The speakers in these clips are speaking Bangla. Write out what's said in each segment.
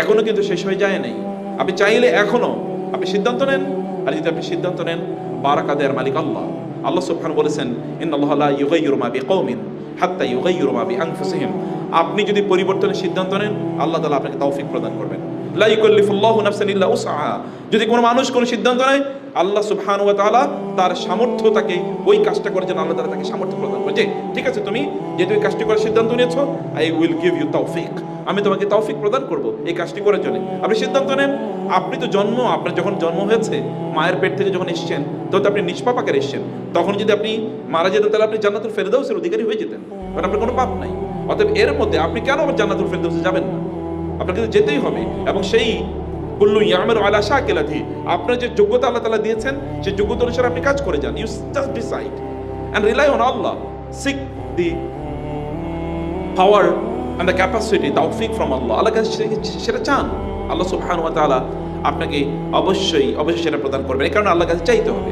এখনও কিন্তু শেষ হয়ে যায় নাই। আপনি চাইলে এখনও আপনি সিদ্ধান্ত নেন, আর যদি আপনি সিদ্ধান্ত নেন, বারাকা দেয়ার মালিক আল্লাহ। আল্লাহ সুবহান বলেছেন ইন আল্লাহ ইউগাইয়িরু মা হাত্তা ইউগাইয়িরু মা আপনি যদি পরিবর্তনের সিদ্ধান্ত নেন, আল্লাহ তালা আপনাকে তৌফিক প্রদান করবেন। যদি কোনো মানুষ কোনো সিদ্ধান্ত নেয়, আল্লাহ সুবহানাহু ওয়া তাআলা তার সামর্থ্য তাকে ওই কাজটা করার জন্য আল্লাহ তাআলা তাকে সামর্থ্য প্রদান করে ঠিক আছে, তুমি যেহেতু এই কাজটি করার সিদ্ধান্ত নিয়েছো আই উইল গিভ ইউ তৌফিক আমি তোমাকে তৌফিক প্রদান করব এই কাজটি করার জন্য। আপনি সিদ্ধান্ত নেন, আপনি তো জন্ম, আপনার যখন জন্ম হয়েছে, মায়ের পেট থেকে যখন এসেছেন, তখন তো আপনি নিষ্পাপ এসেছেন। তখন যদি আপনি মারা যেতেন, তাহলে আপনি জান্নাতুল ফেরদাউসের অধিকারী হয়ে যেতেন। কারণ আপনার কোনো পাপ নাই। অতএব এর মধ্যে আপনি কেন আবার জান্নাতুল ফেরদাউসে যাবেন না? আপনাকে তো যেতেই হবে। এবং সেই কুল্লু ইয়ামের আলা শাকিলাতি, আপনার যে যোগ্যতা আল্লাহ তাআলা দিয়েছেন, সেই যোগ্যতা অনুসারে আপনি কাজ করে যান। You just decide and rely on Allah seek the power and the capacity তৌফিক ফ্রম আল্লাহ আল্লাহ কাছে সেটা চান। আল্লাহ সুবহানাহু ওয়া তাআলা আপনাকে অবশ্যই অবশ্যই সেটা প্রদান করবেন। এই কারণে আল্লাহ কাছে চাইতে হবে।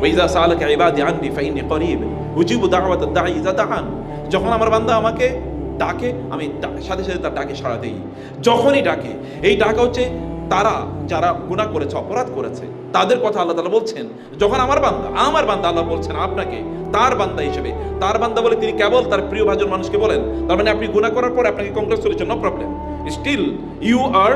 ওয়াইজা সালাকা ইবাদি আননি, ফাইন্নি করিব। উজিবু দাওয়াত দাঈ ইজা দাআন। যখন আমার বান্দা আমাকে ডাকে, আমি সাথে সাথে তার ডাকে সাড়া দিই। যখনই ডাকে, এই ডাকা হচ্ছে তারা যারা গুনাহ করেছে, অপরাধ করেছে, তাদের কথা আল্লাহ তাআলা বলছেন। যখন আমার বান্দা আমার বান্দা আল্লাহ বলছেন আপনাকে, তার বান্দা হিসেবে, তার বান্দা বলে তিনি কেবল তার প্রিয় ভাজন মানুষকে বলেন, তার মানে আপনি গুনাহ করার পর আপনাকে Congress congratulation no problem still you are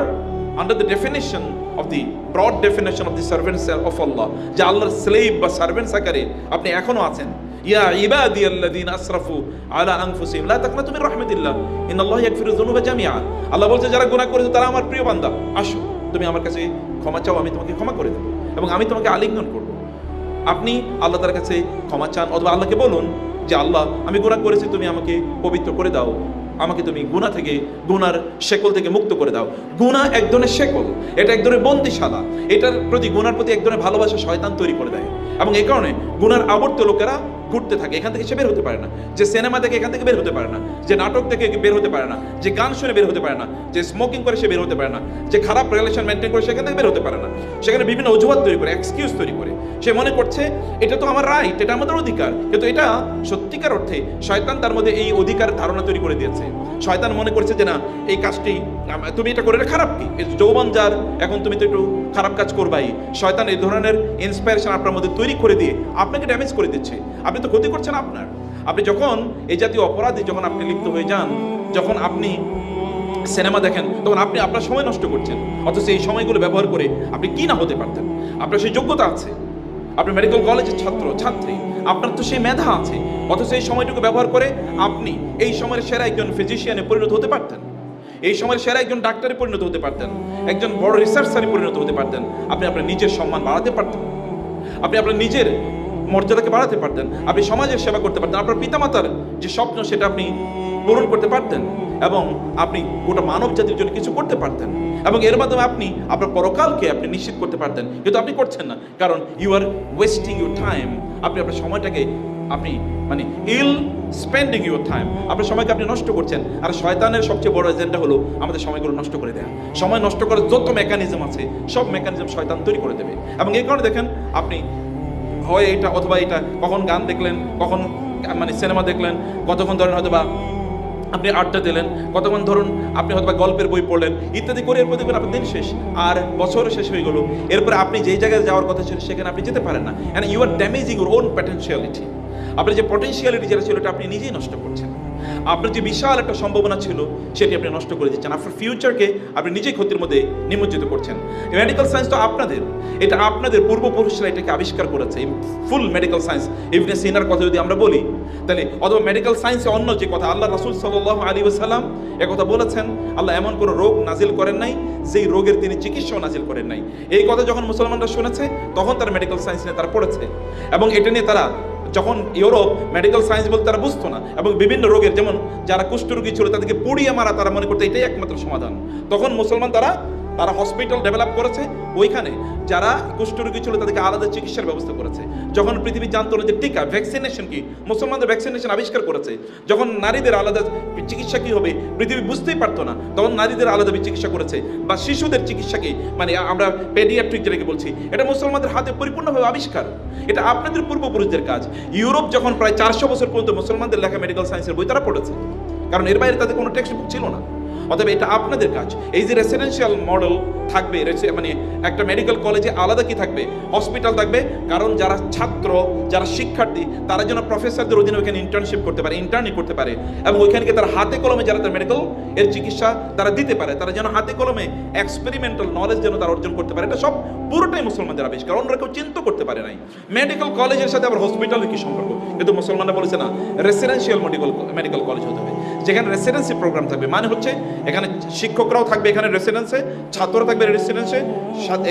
under the definition of the broad definition of the servants of Allah যে আল্লাহর স্লেভ বা সার্ভেন্টস আকারে আপনি এখনও আছেন। ইয়া ইবাদি আল্লাযীনা আসরাফু আলা আনফুসিহিম লা তাকনাতু মির রাহমাতিল্লাহ ইন্নাল্লাহা ইয়াগফিরু যুনুবা আল্লাহ বলছে, যারা গুনাহ করেছে, তারা আমার প্রিয় বান্দা। আসো, তুমি আমার কাছে ক্ষমা চাও, আমি তোমাকে ক্ষমা করে দেবো এবং আমি তোমাকে আলিঙ্গন করব। আপনি আল্লাহ তার কাছে ক্ষমা চান, অথবা আল্লাহকে বলুন যে, আল্লাহ, আমি গুনাহ করেছি, তুমি আমাকে পবিত্র করে দাও। আমাকে তুমি গুনাহ থেকে গুনার শেকল থেকে মুক্ত করে দাও। গুনাহ এক ধরনের শেকল। এটা এক ধরনের বন্দিশালা। এটার প্রতি গুনার প্রতি এক ধরনের ভালোবাসা শয়তান তৈরি করে দেয়। এবং এই কারণে গুনার আবর্ত লোকেরা ঘুরতে থাকে, এখান থেকে সে বের হতে পারে না। যে সিনেমা থেকে এখান থেকে বের হতে পারে না, যে নাটক থেকে বের হতে পারে না, যে গান শুনে বের হতে পারে না, যে স্মোকিং করে সে বের হতে পারে না, যে খারাপ রিলেশন মেনটেন করে সেখান থেকে বের হতে পারে না। সেখানে বিভিন্ন অজুহাত তৈরি করে এক্সকিউজ তৈরি করে। সে মনে করছে, এটা তো আমার রাইট এটা আমাদের অধিকার। কিন্তু এটা সত্যিকার অর্থে শয়তান তার মধ্যে এই অধিকার ধারণা তৈরি করে দিয়েছে। শয়তান মনে করছে যে, না, এই কাজটি তুমি এটা করে খারাপ কি? যৌবন যার, এখন তুমি তো একটু খারাপ কাজ করবাই শয়তান এই ধরনের ইন্সপায়ারেশন আপনার মধ্যে তৈরি করে দিয়ে আপনাকে ড্যামেজ করে দিচ্ছে। আপনি তো ক্ষতি করছেন আপনার। আপনি যখন এই জাতীয় অপরাধে যখন আপনি লিপ্ত হয়ে যান, যখন আপনি সিনেমা দেখেন, তখন আপনি আপনার সময় নষ্ট করছেন। অথচ এই সময়গুলো ব্যবহার করে আপনি কি না হতে পারতেন? আপনার সেই যোগ্যতা আছে। আপনি মেডিকেল কলেজের ছাত্র, ছাত্রী। আপনার তো সেই মেধা আছে। অথচ এই সময়টুকু ব্যবহার করে আপনি এই সময়ের সেরা একজন ফিজিশিয়ানে পরিণত হতে পারতেন। এই সময়ের সেরা একজন ডাক্তারে পরিণত হতে পারতেন। একজন বড় রিসার্চারে পরিণত হতে পারতেন। আপনি আপনার নিজের সম্মান বাড়াতে পারতেন। আপনি আপনার নিজের মর্যাদাকে বাড়াতে পারতেন। আপনি সমাজের সেবা করতে পারতেন। আপনার পিতামাতার যে স্বপ্ন, সেটা আপনি পূরণ করতে পারতেন এবং আপনি গোটা মানব জাতির জন্য কিছু করতে পারতেন। এবং এর মাধ্যমে আপনি আপনার পরকালকে আপনি নিশ্চিত করতে পারতেন। কিন্তু আপনি করছেন না। কারণ you are wasting your time আপনি আপনার সময়টাকে আপনি মানে ইল স্পেন্ডিং ইউর টাইম আপনার সময়কে আপনি নষ্ট করছেন। আর শয়তানের সবচেয়ে বড় এজেন্ডা হলো আমাদের সময়গুলো নষ্ট করে দেয়া। সময় নষ্ট করার যত মেকানিজম আছে, সব মেকানিজম শয়তান তৈরি করে দেবে। এবং এই কারণে দেখেন, আপনি হয় এটা অথবা এটা, কখন গান দেখলেন, কখন মানে সিনেমা দেখলেন, কতক্ষণ ধরেন হয়তো বা আপনি আড্ডা দিলেন, কতক্ষণ ধরুন আপনি হয়তো গল্পের বই পড়লেন, ইত্যাদি করে এরপর দেখবেন আপনার দিন শেষ। আর বছর শেষ হয়ে গেল। এরপরে আপনি যেই জায়গায় যাওয়ার কথা ছিল, সেখানে আপনি যেতে পারেন না। And you are damaging your own potentiality আপনার যে পটেন্সিয়ালিটি যেটা ছিল এটা আপনি নিজেই নষ্ট করছেন। আপনার যে বিশাল একটা সম্ভাবনা ছিল, সেটি আপনি নষ্ট করে দিচ্ছেন। আপনার ফিউচারকে আপনি নিজেই ক্ষতির মধ্যে নিমজ্জিত করছেন। মেডিকেল সায়েন্স তো আপনাদের। এটা আপনাদের পূর্বপুরুষরা এটাকে আবিষ্কার করেছে। ফুল মেডিকেল সায়েন্স ইভনে সিনার কথা যদি আমরা বলি, তাহলে অথবা মেডিকেল সায়েন্সে অন্য যে কথা, আল্লাহ রাসুল সাল্লাহ আলী সাল্লাম কথা বলেছেন, আল্লাহ এমন কোনো রোগ নাজিল করেন নাই, যেই রোগের তিনি চিকিৎসাও নাজিল করেন নাই। এই কথা যখন মুসলমানরা শুনেছে, তখন তারা মেডিকেল সায়েন্স নিয়ে তারা পড়েছে। এবং এটা নিয়ে তারা যখন ইউরোপ মেডিকেল সায়েন্স বলতে তারা বুঝতো না, এবং বিভিন্ন রোগের, যেমন যারা কুষ্ঠরোগী ছিল তাদেরকে পুড়িয়ে মারা তারা মনে করতো এটাই একমাত্র সমাধান। তখন মুসলমান তারা তারা হসপিটাল ডেভেলপ করেছে, ওইখানে যারা কুষ্ঠরোগী ছিল তাদেরকে আলাদা চিকিৎসার ব্যবস্থা করেছে। যখন পৃথিবী জানতো না যে টিকা ভ্যাকসিনেশন কি, মুসলমানদের ভ্যাকসিনেশন আবিষ্কার করেছে, যখন নারীদের আলাদা চিকিৎসা কি হবে, পৃথিবী বুঝতেই পারতো না, তখন নারীদের আলাদা চিকিৎসা করেছে বা শিশুদের চিকিৎসা কি মানে আমরা পেডিয়াট্রিক যেটাকে বলছি, এটা মুসলমানদের হাতে পরিপূর্ণভাবে আবিষ্কার। এটা আপনাদের পূর্বপুরুষদের কাজ। ইউরোপ যখন প্রায় চারশো বছর পর্যন্ত মুসলমানদের লেখা মেডিকেল সায়েন্সের বই তারা পড়েছে, কারণ এর বাইরে তাদের কোনো টেক্সট বুক ছিল না। অতএব এটা আপনাদের কাজ। এই যে রেসিডেন্সিয়াল মডেল থাকবে মানে একটা মেডিকেল কলেজে আলাদা কি থাকবে? হসপিটাল থাকবে, কারণ যারা ছাত্র, যারা শিক্ষার্থী, তারা যেন প্রফেসরদের অধীনে ওইখানে ইন্টার্নশিপ করতে পারে ইন্টার্নি করতে পারে এবং ওইখানে তারা হাতে কলমে যারা তার মেডিকেল এর চিকিৎসা তারা দিতে পারে, তারা যেন হাতে কলমে এক্সপেরিমেন্টাল নলেজ যেন তারা অর্জন করতে পারে, এটা সব পুরোটাই মুসলমানদের আবিষ্কার অন্যরা কেউ চিন্তা করতে পারে নাই। মেডিকেল কলেজের সাথে আবার হসপিটালের কি সম্পর্ক? কিন্তু মুসলমানরা বলেছে না রেসিডেন্সিয়াল মেডিকেল মেডিকেল কলেজ হতে হবে, যেখানে রেসিডেন্সি প্রোগ্রাম থাকবে মানে হচ্ছে এখানে শিক্ষকরাও থাকবে এখানে রেসিডেন্সে ছাত্ররা থাকবে রেসিডেন্সে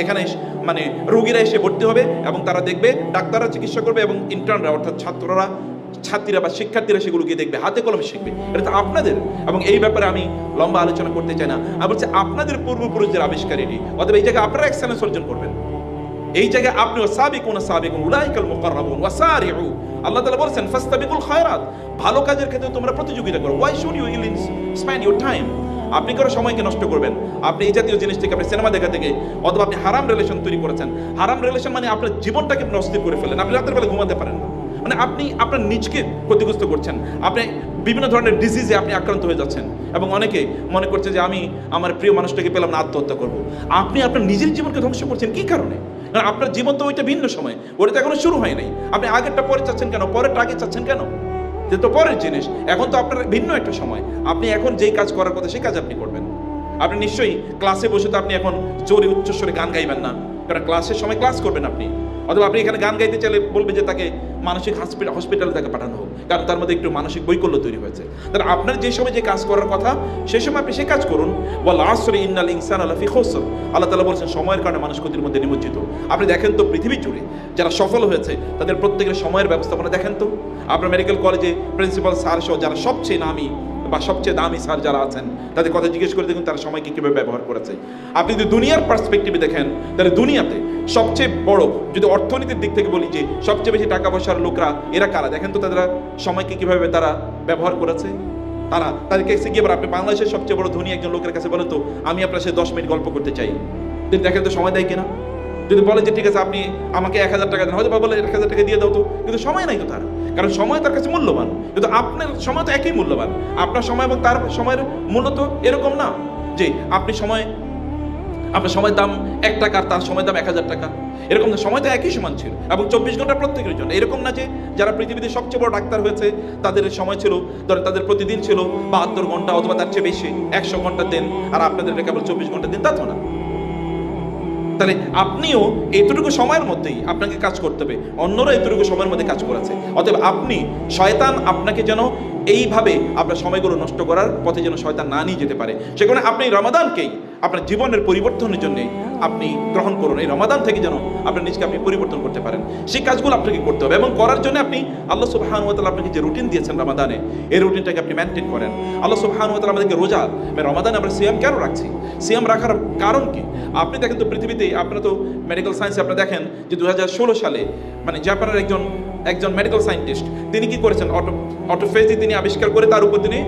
এখানে মানে রোগীরা এসে ভর্তি হবে এবং তারা দেখবে, ডাক্তাররা চিকিৎসা করবে এবং ইন্টার্নরা অর্থাৎ ছাত্ররা, ছাত্রীরা বা শিক্ষার্থীরা সেগুলো গিয়ে দেখবে, হাতে কলমে শিখবে। এটা তো আপনাদের। এবং এই ব্যাপারে আমি লম্বা আলোচনা করতে চাই না। আমি বলছি আপনাদের পূর্বপুরুষদের আবিষ্কার এটি অথবা এই জায়গায় আপনারা এক্সেলেন্স অর্জন করবেন। এই জায়গায় আপনি সাবিকুন সাবিকুন, উলাইকাল মুকাররাবুন ওয়াসারিউ আল্লাহ তাআলা বলেছেন, ফাস্তাবিকুল খায়রাত। ভালো কাজের ক্ষেত্রে তোমরা প্রতিযোগিতা করো। Why should you spend your time আপনি কারও সময়কে নষ্ট করবেন। আপনি এই জাতীয় জিনিস থেকে, আপনি সিনেমা দেখা থেকে, অথবা আপনি হারাম রিলেশন তৈরি করেছেন। হারাম রিলেশন মানে আপনার জীবনটাকে অস্থির করে ফেলেন আপনি রাতের বেলা ঘুমাতে পারেন না। মানে আপনি আপনার নিজকে ক্ষতিগ্রস্ত করছেন। আপনি বিভিন্ন ধরনের ডিজিজে আপনি আক্রান্ত হয়ে যাচ্ছেন। এবং অনেকে মনে করছে যে, আমি আমার প্রিয় মানুষটাকে পেলাম না, আত্মহত্যা করব। আপনি আপনার নিজের জীবনকে ধ্বংস করছেন কি কারণে? কারণ আপনার জীবন তো ওইটা ভিন্ন সময়। ওটা তো এখনও শুরু হয় নাই। আপনি আগেরটা পরে চাচ্ছেন কেন? পরেরটা আগে চাচ্ছেন কেন? যে তো পরের জিনিস, এখন তো আপনার ভিন্ন একটা সময়। আপনি এখন যেই কাজ করার কথা, সেই কাজ আপনি করবেন। আপনি নিশ্চয়ই ক্লাসে বসে তো আপনি এখন জোরে উচ্চস্বরে গান গাইবেন না। কারণ ক্লাসের সময় ক্লাস করবেন আপনি। অথবা আপনি এখানে গান গাইতে চাইলে বলবে যে তাকে মানসিক হসপিটাল হসপিটালে তাকে পাঠানো হোক। কারণ তার মধ্যে একটু মানসিক বৈকল্য তৈরি হয়েছে। তাহলে আপনার যে সময় যে কাজ করার কথা, সে সময় আপনি সে কাজ করুন। ওয়াল আসরে ইন্নাল ইনসান আলাফি খসর। আল্লাহ তালা বলছেন, সময়ের কারণে মানুষ ক্ষতির মধ্যে নিমজ্জিত। আপনি দেখেন তো পৃথিবী জুড়ে যারা সফল হয়েছে, তাদের প্রত্যেকের সময়ের ব্যবস্থাপনা দেখেন তো। আপনার মেডিকেল কলেজে প্রিন্সিপাল স্যার সহ যারা সবচেয়ে নামী বা সবচেয়ে দামি স্যার যারা আছেন, তাদের কথা জিজ্ঞেস করে দেখুন তারা সময়কে কীভাবে ব্যবহার করেছে। আপনি যদি দুনিয়ার পার্সপেক্টিভে দেখেন, তাহলে দুনিয়াতে সবচেয়ে বড় যদি অর্থনীতির দিক থেকে বলি যে সবচেয়ে বেশি টাকা পয়সার লোকরা, এরা কারা? দেখেন তো তারা সময়কে কীভাবে তারা ব্যবহার করেছে? তারা তাদেরকে এসে গিয়ে আপনি বাংলাদেশের সবচেয়ে বড় ধনী একজন লোকের কাছে বলেন তো, আমি আপনার সাথে দশ মিনিট গল্প করতে চাই। দেখেন তো সময় দেয় কিনা? যদি বলে যে ঠিক আছে, আপনি আমাকে এক হাজার টাকা দেন, হয়তো বলে এক হাজার টাকা দিয়ে দাও তো। কিন্তু সময় নাই তো তার। কারণ সময় তার কাছে মূল্যবান। কিন্তু আপনার সময় তো একই মূল্যবান। আপনার সময় এবং তার সময়ের মূল্য তো এরকম না যে আপনি সময় আপনার সময়ের দাম এক টাকা আর তার সময়ের দাম এক হাজার টাকা। এরকম না, সময় তো একই সমান ছিল। এবং চব্বিশ ঘণ্টা প্রত্যেকের জন্য। এরকম না যে যারা পৃথিবীতে সবচেয়ে বড় ডাক্তার হয়েছে, তাদের সময় ছিল, ধরেন তাদের প্রতিদিন ছিল বাহাত্তর ঘণ্টা অথবা তার চেয়ে বেশি। একশো ঘণ্টা দেন, আর আপনাদের কেবল চব্বিশ ঘণ্টা দিন, তা তো না। তাহলে আপনিও এতটুকু সময়ের মধ্যেই আপনাকে কাজ করতে হবে। অন্যরা এতটুকু সময়ের মধ্যে কাজ করেছে। অতএব আপনি, শয়তান আপনাকে যেন এইভাবে আপনার সময়গুলো নষ্ট করার পথে যেন শয়তান না নিয়ে যেতে পারে। সেখানে আপনি রমাদানকেই আপনার জীবনের পরিবর্তনের জন্য আপনি গ্রহণ করুন। এই রমাদান থেকে যেন আপনার নিজকে আপনি পরিবর্তন করতে পারেন। সেই কাজগুলো আপনাকে করতে হবে এবং করার জন্য আপনি আল্লাহ সুবহান ওয়াতালা আপনাকে যে রুটিন দিয়েছেন রমাদানে, এই রুটিনটাকে আপনি মেনটেন করেন। আল্লাহ সুবহান ওয়াতালা আমাদেরকে রোজা রমাদানে আমরা সিয়াম কেন রাখছি? সিয়াম রাখার কারণ কি? আপনি দেখেন তো পৃথিবীতে, আপনারা তো মেডিকেল সায়েন্সে আপনি দেখেন যে দু হাজার ষোলো সালে মানে জাপানের একজন একজন মেডিকেল সায়েন্টিস্ট তিনি কি করেছেন? অটো অটোফেজি তিনি আবিষ্কার করে তার উপর তিনি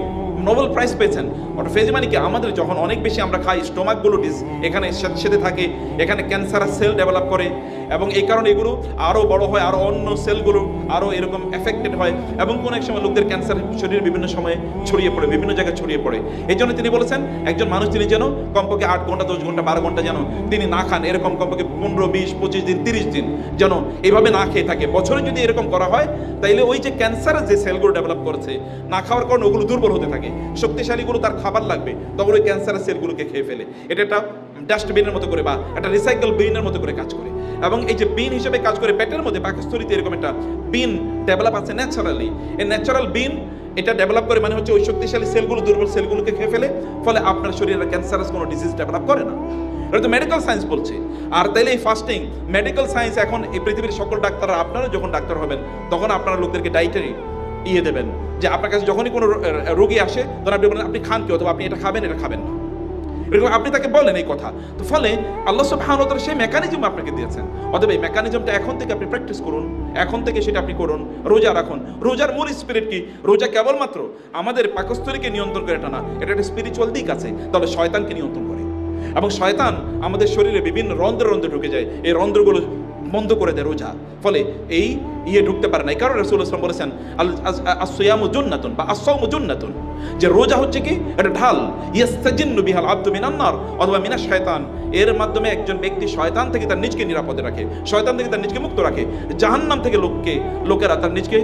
নোবেল প্রাইজ পেয়েছেন। অটোফেজি মানে কি? আমাদের যখন অনেক বেশি আমরা খাই স্টোমাকগুলো ডিস এখানে সাথে থাকে, এখানে ক্যান্সার সেল ডেভেলপ করে এবং এই কারণে এগুলো আরও বড় হয় আরও অন্য সেলগুলো আরও এরকম এফেক্টেড হয় এবং কোনো এক সময় লোকদের ক্যান্সার শরীরের বিভিন্ন সময়ে ছড়িয়ে পড়ে, বিভিন্ন জায়গায় ছড়িয়ে পড়ে। এই জন্য তিনি বলেছেন, একজন মানুষ তিনি যেন কমপক্ষে আট ঘণ্টা, দশ ঘণ্টা, বারো ঘণ্টা যেন তিনি না খান, এরকম কমপক্ষে পনেরো, বিশ, পঁচিশ দিন, তিরিশ দিন যেন এইভাবে না খেয়ে থাকে। বছরে যদি এরকম করা হয়, তাইলে ওই যে ক্যান্সারের যে সেলগুলো ডেভেলপ করেছে, না খাওয়ার কারণে ওগুলো দুর্বল হতে থাকে। শক্তিশালীগুলো তার খাবার লাগবে, তখন ওই ক্যান্সারের সেলগুলোকে খেয়ে ফেলে। এটা একটা ডাস্টবিনের মতো করে বা একটা রিসাইকেল বিনের মতো করে কাজ করে। এবং এই যে বিন হিসেবে কাজ করে পেটের মধ্যে, পাকস্থলিতে এরকম একটা বিন ডেভেলপ আছে ন্যাচারালি এই ন্যাচারাল বিন, এটা ডেভেলপ করে মানে হচ্ছে ওই শক্তিশালী সেলগুলো, দুর্বল সেলগুলোকে খেয়ে ফেলে, ফলে আপনার শরীরে ক্যান্সারাস কোনো ডিজিজ ডেভেলপ করে না। এটা তো মেডিকেল সায়েন্স বলছে। আর তাইলে এই ফাস্টিং মেডিকেল সায়েন্স এখন এই পৃথিবীর সকল ডাক্তাররা, আপনারা যখন ডাক্তার হবেন, তখন আপনারা লোকদেরকে ডাইটারি ইয়ে দেবেন। যে আপনার কাছে যখনই কোনো রোগী আসে, তখন আপনি বলেন, আপনি খান কি? অথবা আপনি এটা খাবেন এটা খাবেন না। এরকম আপনি তাকে বলেন এই কথা। তো ফলে আল্লাহ সব ওয়া সেই মেকানিজম আপনাকে দিয়েছেন। অতএব এই মেকানিজমটা এখন থেকে আপনি প্র্যাকটিস করুন, এখন থেকে সেটা আপনি করুন, রোজা রাখুন। রোজার মূল স্পিরিট কি? রোজা কেবলমাত্র আমাদের পাকস্থলীকে নিয়ন্ত্রণ করে এটা না, এটা একটা স্পিরিচুয়াল দিক আছে, তবে শয়তানকে নিয়ন্ত্রণ করে। এবং শয়তান আমাদের শরীরে বিভিন্ন রন্ধ্রে রন্ধ্রে ঢুকে যায়। এই রন্ধ্রগুলো বন্ধ করে দেয় রোজা। ফলে এই ইয়ে ঢুকতে পারে না কারণে রসুল ইসলাম বলেছেন আসয়ামু জুন্নাতুন বা আসসামু জুন্নাতুন। যে রোজা হচ্ছে কি? এটা ঢাল। ইয়াস্তাজিন্নু বিহাল আব্দু মিনান্নার অথবা মিনাশ শয়তান এর মাধ্যমে একজন ব্যক্তি শয়তান থেকে তার নিজকে নিরাপদে রাখে। শয়তান থেকে তার নিজকে মুক্ত রাখে। জাহান্নাম থেকে লোককে, লোকেরা তার নিজকে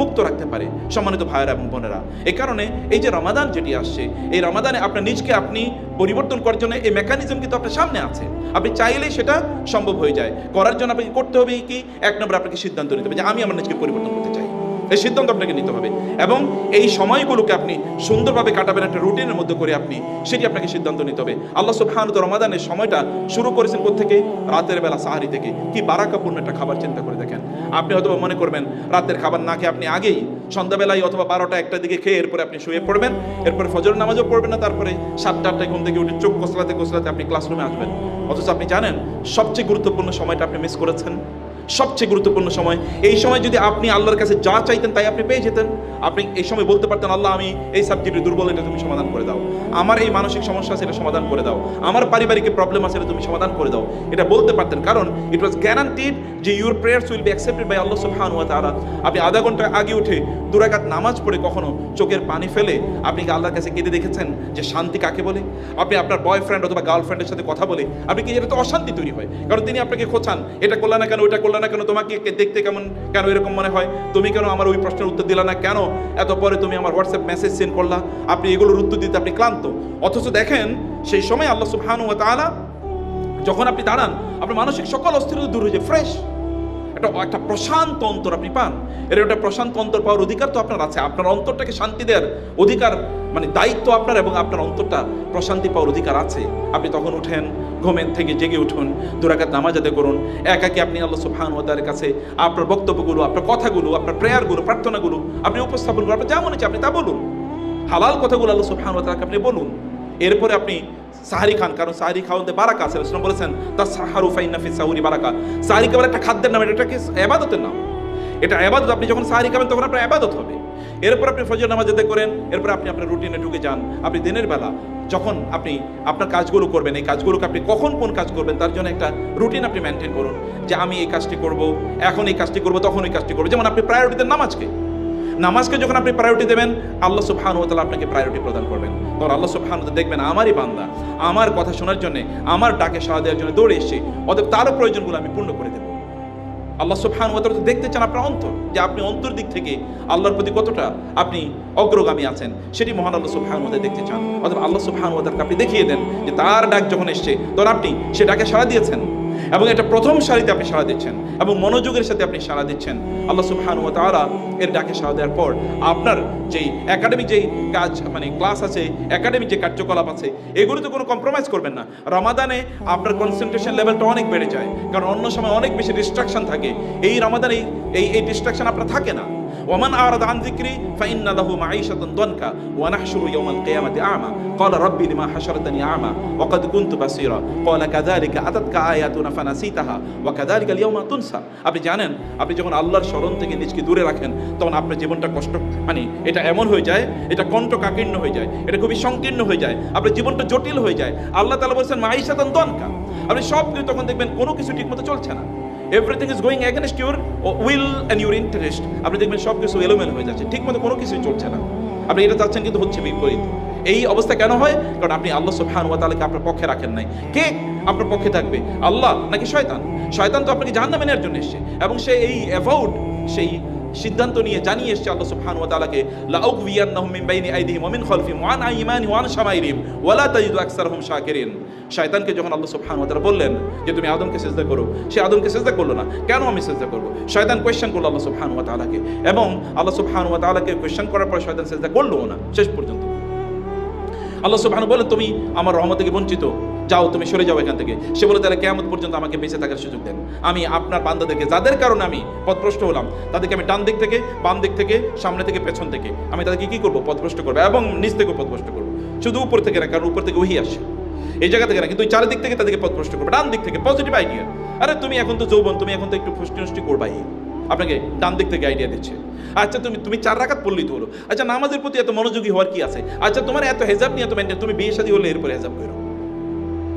মুক্ত রাখতে পারে। সম্মানিত ভাইয়েরা এবং বোনেরা এই কারণে এই যে রমাদান যেটি আসছে, এই রমাদানে আপনার নিজকে আপনি পরিবর্তন করার জন্য এই মেকানিজম কিন্তু আপনার সামনে আছে। আপনি চাইলেই সেটা সম্ভব হয়ে যায়। করার জন্য আপনাকে করতে হবে কি? এক নম্বর আপনাকে সিদ্ধান্ত নিতে হবে যে আমি আমার নিজেকে পরিবর্তন করতে চাই। এই সিদ্ধান্ত আপনাকে নিতে হবে। এবং এই সময়গুলোকে আপনি সুন্দরভাবে কাটাবেন, একটা রুটিনের মধ্যে করে আপনি সেটি আপনাকে সিদ্ধান্ত নিতে হবে। আল্লাহ সুবহানাহু ওয়া রমাদানের সময়টা শুরু করেছেন থেকে রাতের বেলা সাহারি থেকে। কি বারাকাপূর্ণ একটা খাবার চিন্তা করে দেখেন। আপনি হয়তো মনে করবেন, রাতের খাবার না খেয়ে আপনি আগেই সন্ধ্যাবেলায় অথবা বারোটা একটা দিকে খেয়ে এরপরে আপনি শুয়ে পড়বেন, এরপরে ফজর নামাজও পড়বেন না, তারপরে সাতটা আটটায় ঘুম থেকে উঠে চোখ কসলাতে কসলাতে আপনি ক্লাসরুমে আসবেন। অথচ আপনি জানেন, সবচেয়ে গুরুত্বপূর্ণ সময়টা আপনি মিস করেছেন। সবচেয়ে গুরুত্বপূর্ণ সময়। এই সময় যদি আপনি আল্লাহর কাছে যা চাইতেন তাই আপনি পেয়ে যেতেন। আপনি এই সময় বলতে পারতেন, আল্লাহ, আমি এই সাবজেক্টে দুর্বল এটা তুমি সমাধান করে দাও। আমার এই মানসিক সমস্যা আছে এটা সমাধান করে দাও। আমার পারিবারিক প্রবলেম আছে এটা তুমি সমাধান করে দাও। এটা বলতে পারতেন, কারণ ইট ওয়াজ গ্যারান্টিড যে your prayers will be accepted by Allah সুবহান ওয়া তাআলা। আপনি আধা ঘণ্টা আগে উঠে দুরাকাত নামাজ পড়ে কখনো চোখের পানি ফেলে আপনি কি আল্লাহর কাছে কেঁদে দেখেছেন যে শান্তি কাকে বলে? আপনি আপনার বয়ফ্রেন্ড অথবা গার্লফ্রেন্ডের সাথে কথা বলে আপনি কি এটা তো অশান্তি তৈরি হয়? কারণ তিনি আপনাকে খোঁচান, এটা করলে না কেন, ওইটা করলে না কেন? তোমাকে দেখতে কেমন, কেন এরকম মনে হয়? তুমি কেন আমার ওই প্রশ্নের উত্তর দিলা না? কেন এত পরে তুমি আমার হোয়াটসঅ্যাপ মেসেজ সেন্ড করলা? আপনি এগুলোর উত্তর দিতে আপনি ক্লান্ত। অথচ দেখেন, সেই সময় আল্লাহ সুবহানাহু ওয়া যখন আপনি দাঁড়ান, আপনার মানসিক সকল অস্থিরতা দূর হয়ে যায় ফ্রেশ একটা একটা প্রশান্ত অন্তর আপনি পান। এর একটা প্রশান্ত অন্তর পাওয়ার অধিকার তো আপনার আছে। আপনার অন্তরটাকে শান্তি দেওয়ার অধিকার মানে দায়িত্ব আপনার এবং আপনার অন্তরটা প্রশান্তি পাওয়ার অধিকার আছে। আপনি তখন উঠেন ঘুমেন থেকে জেগে উঠুন, দুরাকাত নামাজ আদায় করুন, একাকি আপনি আল্লাহ সুবহান ওয়াদারের কাছে আপনার বক্তব্যগুলো, আপনার কথাগুলো, আপনার প্রেয়ারগুলো, প্রার্থনাগুলো আপনি উপস্থাপন করুন। আপনার যা মনে হচ্ছে আপনি তা বলুন। হালাল কথাগুলো আল্লাহ সুবহান ওয়াদারকে আপনি বলুন। এরপরে আপনি সাহারি খান, কারণ সাহারি খাওয়াতে বারাকা আছে। রাসূল বলেছেন তা সাহারু ফাইন্না ফি সাহুরি বারাকা। সাহারি খাবার একটা খাদ্যের নাম, এটা কি এবাদতের নাম? এটা এবাদত আপনি যখন সাহারি খাবেন, তখন আপনার এবাদত হবে। এরপর আপনি ফজর নামাজ যেতে করেন, এরপর আপনি আপনার রুটিনে ঢুকে যান। আপনি দিনের বেলা যখন আপনি আপনার কাজগুলো করবেন, এই কাজগুলোকে আপনি কখন কোন কাজ করবেন, তার জন্য একটা রুটিন আপনি মেনটেন করুন। যে আমি এই কাজটি করব, এখন এই কাজটি করব, তখন এই কাজটি করব। যেমন আপনি প্রায়োরিটি দেন নামাজকে নামাজকে যখন আপনি প্রায়োরিটি দেবেন, আল্লাহ সুবহান ও তাআলা আপনাকে প্রায়োরিটি প্রদান করবেন। তখন আল্লাহ তাআলা দেখবেন আমারই বান্দা, আমার কথা শোনার জন্য, আমার ডাকে সাড়া দেওয়ার জন্য দৌড়ে এসেছি, অতএব তারও প্রয়োজনগুলো আমি পূর্ণ করে দেবো। আল্লাহ সুবহান ওয়া তো দেখতে চান আপনার অন্তর, যে আপনি অন্তর দিক থেকে আল্লাহর প্রতি কতটা আপনি অগ্রগামী আছেন, সেটি মহান আল্লাহ সুবহান ওয়া দেখতে চান। অথবা আল্লাহ সুবহান ওয়া আপনি দেখিয়ে দেন যে তার ডাক যখন এসছে, তখন আপনি সে ডাকে সাড়া দিয়েছেন। এবং এটা প্রথম সারিতে আপনি সাড়া দিচ্ছেন এবং মনোযোগের সাথে আপনি সাড়া দিচ্ছেন। আল্লাহ সুবহানু তাআলা এর ডাকে সাড়া দেওয়ার পর আপনার যেই একাডেমিক যেই কাজ মানে ক্লাস আছে, একাডেমিক যে কার্যকলাপ আছে, এগুলোতে কোনো কম্প্রোমাইজ করবেন না। রমাদানে আপনার কনসেন্ট্রেশন লেভেলটা অনেক বেড়ে যায়, কারণ অন্য সময় অনেক বেশি ডিস্ট্রাকশন থাকে। এই রমাদানে এই এই ডিস্ট্রাকশন আপনার থাকে না। ওমান আরাদ আন যিকরি ফাইন্না লাহু মাঈশাতান দনকা ওয়া নাহশুরু ইয়াওমাল কিয়ামাতি আমা ক্বালা রাব্বি লিমা হাশারতানি আমা ওয়া ক্বাদ কুনতু বাসীরা ক্বালা কাযালিকা আতাতকা আয়াতুনা ফানাসিতাহা ওয়া কাযালিকা ইয়াওমা তুনসা আপনি জানেন, আপনি যখন আল্লাহর শরণ থেকে নিজকে দূরে রাখেন, তখন আপনার জীবনটা কষ্ট মানে এটা এমন হয়ে যায়, এটা কণ্ঠকাকীর্ণ হয়ে যায়, এটা খুবই সংকীর্ণ হয়ে যায়, আপনার জীবনটা জটিল হয়ে যায়। আল্লাহ তাআলা বলেছেন, মাঈশাতান দনকা। আপনি সব তখন দেখবেন, কোনো কিছু ঠিকমতো চলছে না। Everything is going against your will and your interest আপনি দেখবেন সব কিছু এলোমেলো হয়ে যাচ্ছে। ঠিক মতো কোনো কিছুই চলছে না। আপনি এটা চাচ্ছেন কিন্তু হচ্ছে বিপরীত। এই অবস্থা কেন হয়? কারণ আপনি আল্লাহ সুবহান ওয়া তাআলাকে আপনার পক্ষে রাখেন নাই। কে আপনার পক্ষে থাকবে? আল্লাহ নাকি শয়তান? শয়তান তো আপনাকে জাহান্নামে নেওয়ার জন্য এসেছে। এবং সে এই অ্যাভাউড সেই সিদ্ধান্ত নিয়ে জানিয়ে এসেছে আল্লাহ সুবহান ওয়া তাআলাকে লাউগবিয়ান্নাহুম মিন বাইনি আইদিহিম ওয়া মিন খালফিহিম ওয়া আন আইমানিহিম ওয়া আন শামাইলিহিম ওয়া লা তাজিদু আকসারহুম শাকিরিন। শয়তানকে যখন আল্লাহ সুবহান ওয়া তাআলা বললেন যে, তুমি আদমকে সিজদা করো, সে আদমকে সিজদা করল না। কেন আমি সিজদা করব? শয়তান কোয়েশ্চেন করল আল্লাহ সুবহান ওয়া তাআলাকে এবং আল্লাহ সুবহান ওয়া তাআলাকে কোয়েশ্চেন করার পর শয়তান সিজদা করল না, শেষ পর্যন্ত। আল্লাহ সুবহান বলেন তুমি আমার রহমত থেকে বঞ্চিত। যাও, তুমি সরে যাও এখান থেকে। সে বলে, তাহলে কেমন পর্যন্ত আমাকে বেঁচে থাকার সুযোগ দেন। আমি আপনার বান্দাদেরকে, যাদের কারণে আমি পথভ্রষ্ট হলাম, তাদেরকে আমি ডান দিক থেকে, বাম দিক থেকে, সামনে থেকে, পেছন থেকে, আমি তাদেরকে কি করব? পথভ্রষ্ট করব এবং নিচ থেকেও পথভ্রষ্ট করব। শুধু উপর থেকে না, কারণ উপর থেকে ওহি আসে। এই জায়গা থেকে না, কিন্তু ওই চারিদিক থেকে তাদেরকে পথভ্রষ্ট করবে। ডান দিক থেকে পজিটিভ আইডিয়া আরে, তুমি এখন তো যৌবন, তুমি এখন তো একটু ফুষ্টি নষ্টি করবাই। আপনাকে ডান দিক থেকে আইডিয়া দিচ্ছে। আচ্ছা তুমি তুমি চার রাখাত পড়লেই তো হলো। আচ্ছা নামাজের প্রতি এত মনোযোগী হওয়ার কি আছে? আচ্ছা তোমার এত হেজাব নিয়ে এত মেনটেন তুমি বিয়ে শাদী হলে এরপরে হেজাব করো।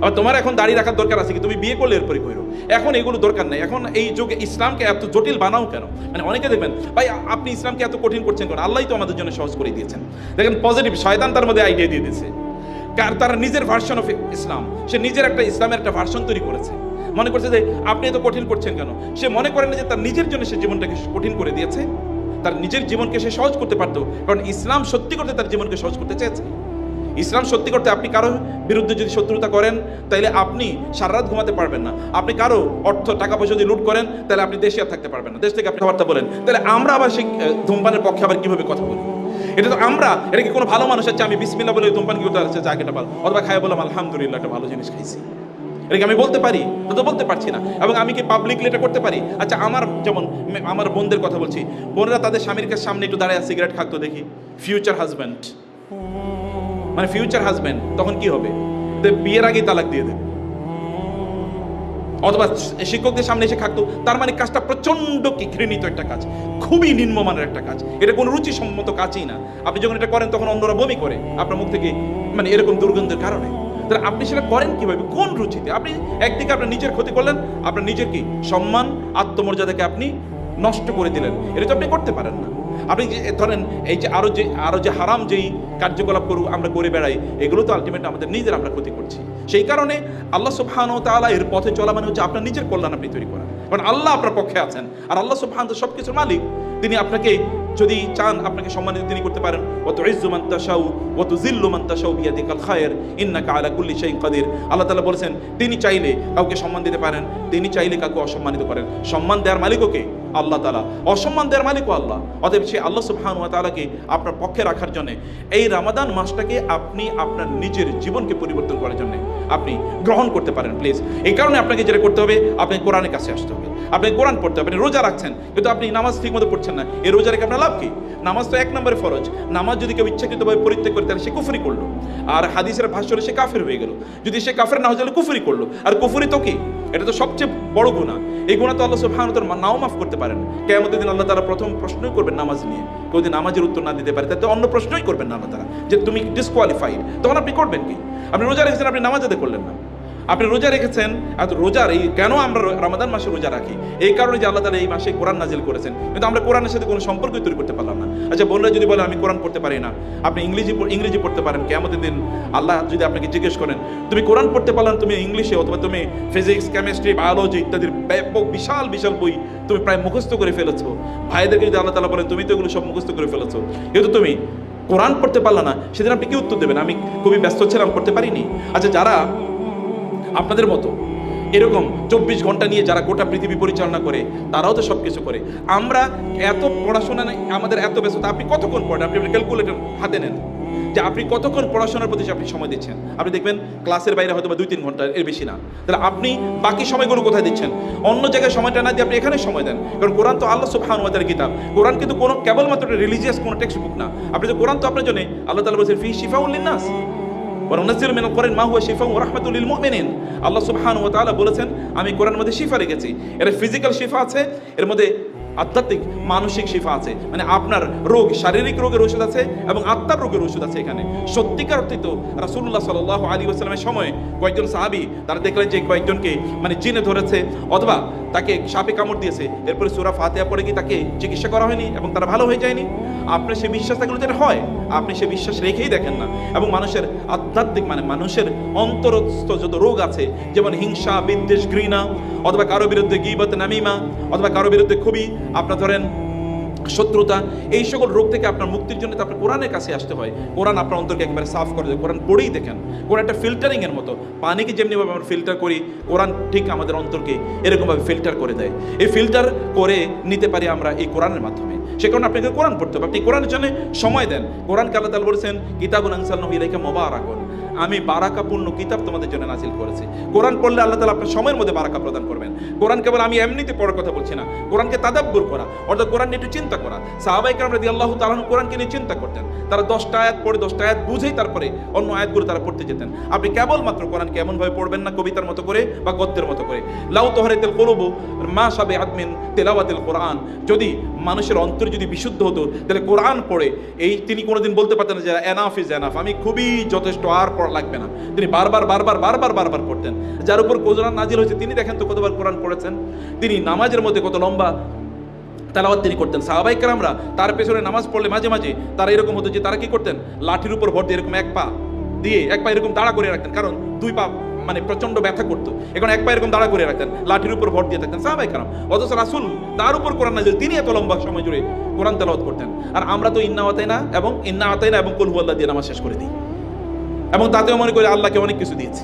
আবার তোমার এখন দাড়ি রাখার দরকার আছে কি? তুমি বিয়ে করলে এরপরে কইরো। এখন এগুলো দরকার নেই। এখন এই যুগে ইসলামকে এত জটিল বানাও কেন? মানে অনেকে দেখবেন, ভাই, আপনি ইসলামকে এত কঠিন করছেন কেন? আল্লাহ তো আমাদের জন্য সহজ করে দিয়েছেন। দেখেন পজিটিভ শয়তান তার মধ্যে আইডিয়া দিয়ে দিয়েছে। কার? তার নিজের ভার্সন অফ ইসলাম। সে নিজের একটা ইসলামের একটা ভার্সন তৈরি করেছে। মনে করছে যে, আপনি এত কঠিন করছেন কেন? সে মনে করেন না যে তার নিজের জন্য সে জীবনটাকে কঠিন করে দিয়েছে। তার নিজের জীবনকে সে সহজ করতে পারতো। কারণ ইসলাম সত্যি করতে তার জীবনকে সহজ করতে চেয়েছে। ইসলাম সত্যি করতে আপনি কারও বিরুদ্ধে যদি শত্রুতা করেন তাহলে আপনি সারা রাত ঘুমাতে পারবেন না। আপনি কারও অর্থ, টাকা পয়সা যদি লুট করেন তাহলে আপনি দেশে আর থাকতে পারবেন না। দেশ থেকে আপনি কথাবার্তা বলেন। তাহলে আমরা আবার সেই ধূমপানের পক্ষে আবার কীভাবে কথা বলি? এটা তো আমরা, এটা কি কোনো ভালো মানুষ আছে আমি বিসমিল্লা বলে ধূমপান কি করতে পারছে? জায়গাটা ভালো। অথবা খাই বললাম, আলহামদুলিল্লাহ, একটা ভালো জিনিস খাইছি। এটা কি আমি বলতে পারি? তো বলতে পারছি না। এবং আমি কি পাবলিকলি এটা করতে পারি? আচ্ছা আমার যেমন আমার বোনদের কথা বলছি। বোনরা তাদের স্বামীর সামনে একটু দাঁড়ায় সিগারেট খাকতো দেখি। ফিউচার হাজব্যান্ড মানে ফিউচার হাজব্যান্ড তখন কি হবে? বিয়ের আগেই তালাক দিয়ে দেবে। অথবা শিক্ষকদের সামনে এসে থাকতো তার মানে কাজটা প্রচণ্ড কি ঘৃণিত একটা কাজ। খুবই নিম্নমানের একটা কাজ। এটা কোনো রুচিসম্মত কাজই না। আপনি যখন এটা করেন, তখন অন্যরা বমি করে। আপনার মুখ থেকে মানে এরকম দুর্গন্ধের কারণে। তাহলে আপনি সেটা করেন কীভাবে? কোন রুচিতে? আপনি একদিকে আপনার নিজের ক্ষতি করলেন, আপনার নিজের কি? সম্মান, আত্মমর্যাদাকে আপনি নষ্ট করে দিলেন। এটা তো আপনি করতে পারেন না। আপনি যে, ধরেন, এই যে আরও যে আরও যে হারাম যেই কার্যকলাপ করু, আমরা করে বেড়াই, এগুলো তো আলটিমেট আমাদের নিজের আমরা ক্ষতি করছি। সেই কারণে আল্লাহ সুবহানাহু ওয়া তাআলা এর পথে চলা মানে হচ্ছে আপনার নিজের কল্যাণ আপনি তৈরি করা। কারণ আল্লাহ আপনার পক্ষে আছেন, আর আল্লাহ সুবহান সব কিছুর মালিক। তিনি আপনাকে যদি চান, আপনাকে সম্মানিত তিনি করতে পারেন। অত ইজ্জু মান তাশাউ অত জিল্লু মান তাশাউ বিয়াদিকাল খায়র, ইন্নাকা আলা কুল্লি শাইইন কাদির। আল্লাহ তাআলা বলেছেন, তিনি চাইলে কাউকে সম্মান দিতে পারেন, তিনি চাইলে কাউকে অসম্মানিত করেন। সম্মান দেওয়ার মালিকও কে আল্লাহ তালা অসম্মান দেওয়ার মালিকও আল্লাহ। অতএব সে আল্লাহ সুবহানাহু ওয়া তাআলাকে আপনার পক্ষে রাখার জন্য, এই রামাদান মাসটাকে আপনি আপনার নিজের জীবনকে পরিবর্তন করার জন্য আপনি গ্রহণ করতে পারেন প্লিজ এই কারণে আপনাকে যেটা করতে হবে, আপনি কোরআনের কাছে আসতে হবে। আপনি কোরআন পড়তে হবে, আপনি রোজা রাখছেন, কিন্তু আপনি নামাজ ঠিক মতো পড়ছেন না। এই রোজা রেখে আপনার লাভ কি? নামাজ তো এক নম্বরে ফরজ। নামাজ যদি কেউ ইচ্ছাকৃতভাবে পরিত্যাগ করে, তাহলে সে কুফরি করল। আর হাদিসের ভাষ্য সে কাফের হয়ে গেল। যদি সে কাফের না হয়ে, তাহলে কুফরি করল। আর কুফরি তো কি? এটা তো সবচেয়ে বড় গুণা এই গুণা তো আল্লাহ সুবহানাহু তাআলা নাও মাফ করতে পারেন। কেমন দিন আল্লাহ তারা প্রথম প্রশ্নই করবেন নামাজ নিয়ে। কেউ যদি নামাজের উত্তর না দিতে পারে তাতে অন্য প্রশ্নই করবেন না আল্লাহ তারা যে তুমি ডিসকোয়ালিফাইড তখন আপনি করবেন কি? আপনি রোজা রেখেছেন, আপনি নামাজ করলেন না। আপনি রোজা রেখেছেন আর রোজার এই কেন আমরা রামাদান মাসে রোজা রাখি? এই কারণে যে আল্লাহ তালা এই মাসে কোরআন নাজিল করেছেন। কিন্তু আমরা কোরআনের সাথে কোনো সম্পর্কই তৈরি করতে পারলাম না। আচ্ছা বোনরা যদি বলে, আমি কোরআন পড়তে পারি না। আপনি ইংরেজি ইংরেজি পড়তে পারেন কেমন দিন আল্লাহ যদি আপনাকে জিজ্ঞেস করেন, তুমি কোরআন পড়তে পারলাম তুমি ইংলিশে অথবা তুমি ফিজিক্স, কেমিস্ট্রি, বায়োলজি ইত্যাদির ব্যাপক, বিশাল বিশাল বই তুমি প্রায় মুখস্থ করে ফেলেছো। ভাইদেরকে যদি আল্লাহ তালা বলেন, তুমি তো এগুলো সব মুখস্থ করে ফেলেছো। কিন্তু তুমি কোরআন পড়তে পারলা না, সেদিন আপনি কি উত্তর দেবেন? আমি খুবই ব্যস্ত ছিলাম, পড়তে পারিনি। আচ্ছা যারা আপনাদের মতো। এরকম চব্বিশ ঘণ্টা নিয়ে যারা গোটা পৃথিবী পরিচালনা করে, তারাও তো সব কিছু করে। আমরা এত পড়াশোনা নেই, আমাদের এত ব্যস্ততা, আপনি কতক্ষণ পড়েন? আপনি ক্যালকুলেটর হাতে নেন যে আপনি কতক্ষণ পড়াশোনার প্রতি আপনি সময় দিচ্ছেন। আপনি দেখবেন ক্লাসের বাইরে হয়তো বা দুই তিন ঘণ্টা, এর বেশি না। তাহলে আপনি বাকি সময়গুলো কোথায় দিচ্ছেন? অন্য জায়গায় সময়টা না দিয়ে আপনি এখানে সময় দেন। কারণ কোরআন তো আল্লাহ সুবহান ওয়াদের কিতাব। কোরআন কিন্তু কোনো, কেবলমাত্র রিলিজিয়াস কোনো টেক্সট বুক না। আপনি তো কোরআন তো আপনার জন্য আল্লাহ তাআলা বলছেন, ফি শিফাউল নাস। আল্লাহ সুবহানাহু ওয়া তাআলা বলেছেন, আমি কোরআনের মধ্যে শিফা রেখেছি। এর ফিজিক্যাল শিফা আছে, এর মধ্যে আধ্যাত্মিক, মানসিক শিফা আছে। মানে আপনার রোগ, শারীরিক রোগের ওষুধ আছে এবং আত্মার রোগের ওষুধ আছে এখানে। সত্যিকার অর্থে তো রাসূলুল্লাহ সাল্লাল্লাহু আলাইহি ওয়াসাল্লামের সময় কয়েকজন সাহাবী, তারা দেখলেন যে কয়েকজনকে মানে জিনে ধরেছে অথবা তাকে সাপে কামড় দিয়েছে। এরপরে সূরা ফাতিহা পড়ে কি তাকে চিকিৎসা করা হয়নি এবং তারা ভালো হয়ে যায়নি? আপনার সেই বিশ্বাস থাকলে যেটা হয়। আপনি সে বিশ্বাস রেখেই দেখেন না। এবং মানুষের আধ্যাত্মিক মানে মানুষের অন্তরস্থ যত রোগ আছে, যেমন হিংসা, বিদ্বেষ, ঘৃণা, অথবা কারও বিরুদ্ধে গিবত, নামিমা, অথবা কারও বিরুদ্ধে খুবই আপনার ধরেন শত্রুতা, এই সকল রোগ থেকে আপনার মুক্তির জন্য আপনার কোরআনের কাছে আসতে হয়। কোরআন আপনার অন্তরকে একবারে সাফ করে দেয়। কোরআন পড়েই দেখেন। কোরআন একটা ফিল্টারিং এর মতো। পানিকে যেমনিভাবে আমরা ফিল্টার করি, কোরআন ঠিক আমাদের অন্তরকে এরকমভাবে ফিল্টার করে দেয়। এই ফিল্টার করে নিতে পারি আমরা এই কোরআনের মাধ্যমে। সে কারণে আপনাকে কোরআন পড়তে হবে। আপনি কোরআনের জন্য সময় দেন। কোরআনকে আল্লাহ কিতাবুল বলেছেন কিতাবুল রেখে মোবার মুবারাকুন। আমি বারাকাপূর্ণ কিতাব তোমাদের জন্য নাজিল করেছি। কোরআন পড়লে আল্লাহ তাআলা আপনার সময়ের মধ্যে বারাকা প্রদান করবেন। কোরআন কেবল আমি এমনিতে পড়ার কথা বলছি না। কোরআনকে তাদাব্বুর করা, অর্থাৎ কোরআন নিয়ে একটু চিন্তা করা। সাহাবাই কালাম রাদি আল্লাহ তাআলা কোরআনকে নিয়ে চিন্তা করতেন। তারা দশটা আয়াত পড়ে, দশটা আয়াত বুঝেই তারপরে অন্য আয়াতগুলো তারা পড়তে যেতেন। আপনি কেবলমাত্র কোরআনকে এমনভাবে পড়বেন না কবিতার মতো করে বা গদ্যের মতো করে। লাউ তোহরেতেল করব মা সাবে আদমিন তেলাওয়াতিল কোরআন। যদি মানুষের অন্তর যদি বিশুদ্ধ হতো, তাহলে কোরআন পড়ে, এই তিনি কোনোদিন বলতে পারতেন যে এনাফ ইজ এনাফ। আমি খুবই যথেষ্ট আর পড়া লাগবে না। তিনি বারবার বারবার বারবার বারবার পড়তেন। যার উপর কোরআন নাজিল হয়েছে, তিনি দেখেন তো কতবার কোরআন পড়েছেন। তিনি নামাজের মধ্যে কত লম্বা তেলাওয়াত তিনি করতেন। সাহাবাই কারামরা তার পেছনে নামাজ পড়লে মাঝে মাঝে তারা এরকম হতো যে, তারা কি করতেন? লাঠির উপর ভর দিয়ে এরকম এক পা দিয়ে এক পা এরকম দাঁড়া করে রাখতেন। কারণ দুই পা মানে প্রচণ্ড ব্যথা করতো। এখন এক পা এরকম দাঁড়া করে রাখতেন, লাঠির উপর ভর দিয়ে থাকতেন। সাহাবাই কারাম, অথচ রাসুল তার উপর কোরআন নাজিল, তিনি এত লম্বা সময় জুড়ে কোরআন তেলাওয়াত করতেন। আর আমরা তো ইন্না আতাই না এবং ইন্না আতাই না এবং কলহু আল্লাহ দিয়ে নামাজ শেষ করে দিই। এবং তাতেও মনে করি আল্লাহকে অনেক কিছু দিয়েছি।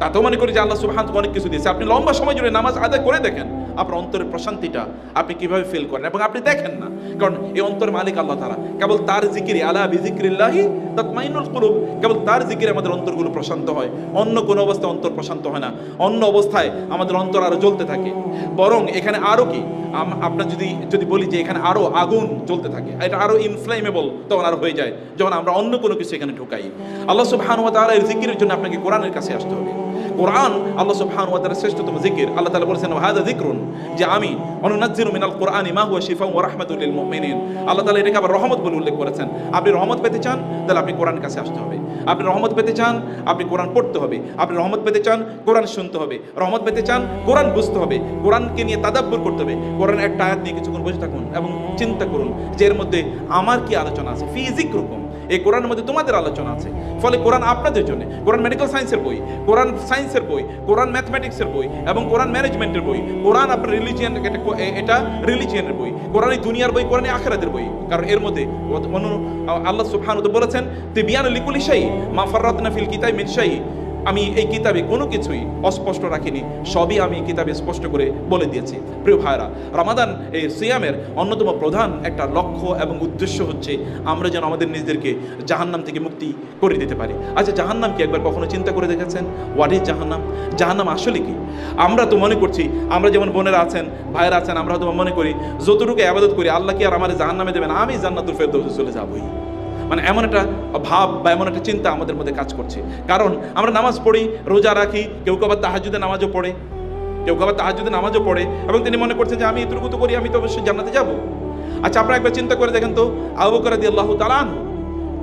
তাতেও মনে করি যে আল্লাহ সুবহান অনেক কিছু দিয়েছে। আপনি লম্বা সময় জুড়ে নামাজ আদায় করে দেখেন আপনার অন্তরের প্রশান্তিটা আপনি কীভাবে ফিল করেন? এবং আপনি দেখেন না, কারণ এই অন্তর মালিক আল্লাহ তারা কেবল তার জিকিরে আলা বিজিক্রিল্লাহি তাতমাইনুল কুলুব। কেবল তার জিকিরে আমাদের অন্তরগুলো প্রশান্ত হয়। অন্য কোনো অবস্থায় অন্তর প্রশান্ত হয় না। অন্য অবস্থায় আমাদের অন্তর আরও জ্বলতে থাকে। বরং এখানে আরও কি? আপনার যদি যদি বলি যে এখানে আরও আগুন জ্বলতে থাকে, এটা আরও ইনফ্লেমেবল তখন আর হয়ে যায়। যখন আমরা অন্য কোনো কিছু এখানে ঢুকাই। আল্লাহ সুবহানাহু ওয়া তাআলা এর জিকিরের জন্য আপনাকে কোরআনের কাছে আসতে হবে। কোরআন, আল্লাহ সুবহানাহু ওয়া তাআলার শ্রেষ্ঠতম জিকির। আল্লাহ তাআলা বলেছেন হাযা যিকরুন যে আমি অনুনাজ্জিলু মিনাল কোরআনি মা হুয়া শিফাউ ওয়া রাহমাতুল লিল মুমিনিন আল্লাহ তাআলা এটাকে আবার রহমত বলে উল্লেখ করেছেন। আপনি রহমত পেতে চান, তাহলে আপনি কোরআন কাছে আসতে হবে। আপনি রহমত পেতে চান, আপনি কোরআন পড়তে হবে। আপনি রহমত পেতে চান, কোরআন শুনতে হবে। রহমত পেতে চান, কোরআন বুঝতে হবে। কোরআনকে নিয়ে তাদাব্বুর করতে হবে। কোরআন একটা আয়াত নিয়ে কিছুক্ষণ বসে থাকুন এবং চিন্তা করুন যে এর মধ্যে আমার কি আলোচনা আছে? ফিজিক রকম এই কোরআনের মধ্যে তোমাদের আলোচনা আছে। ফলে কোরআন আপনাদের জন্য, কোরআন মেডিকেল সায়েন্সের বই, কোরআন সায়েন্সের বই, কোরআন ম্যাথমেটিক্সের বই এবং কোরআন ম্যানেজমেন্টের বই। কোরআন আপনার রিলিজিয়ান এটা রিলিজিয়ানের বই। কোরআন এই দুনিয়ার বই, কোরআন আখেরাদের বই। কারণ এর মধ্যে আল্লাহ সুবহানাহু বলেছেন তে বিয়ান শাই মা ফাররাতনা ফিল কিতাব মিন আমি এই কিতাবে কোনো কিছুই অস্পষ্ট রাখিনি, সবই আমি এই কিতাবে স্পষ্ট করে বলে দিয়েছি। প্রিয় ভাইরা রমাদান এই সিয়ামের অন্যতম প্রধান একটা লক্ষ্য এবং উদ্দেশ্য হচ্ছে আমরা যেন আমাদের নিজেদেরকে জাহান্নাম থেকে মুক্তি করে দিতে পারি। আচ্ছা জাহান্নাম কি একবার কখনো চিন্তা করে দেখেছেন? হোয়াট ইজ জাহান্নাম? জাহান্নাম আসলে কি? আমরা তো মনে করছি, আমরা যেমন বোনেরা আছেন, ভাইয়েরা আছেন আমরা হয়তো মনে করি, যতটুকু আবাদত করি, আল্লাহ কি আর আমার জাহান্নামে দেবেন? আমি জান্নাতুল ফেরদৌসে চলে যাবই। মানে এমন একটা ভাব বা এমন একটা চিন্তা আমাদের মধ্যে কাজ করছে। কারণ আমরা নামাজ পড়ি, রোজা রাখি, কেউ আবার তাহাজুদে নামাজও পড়ে। কেউ কেউ তাহাজুদে নামাজও পড়ে। এবং তিনি মনে করছেন যে আমি এতটুকু তো করি, আমি তো অবশ্যই জানাতে যাব। আচ্ছা আপনারা একবার চিন্তা করে দেখেন তো, আবু বকর রাদিয়াল্লাহু তাআলা আনহু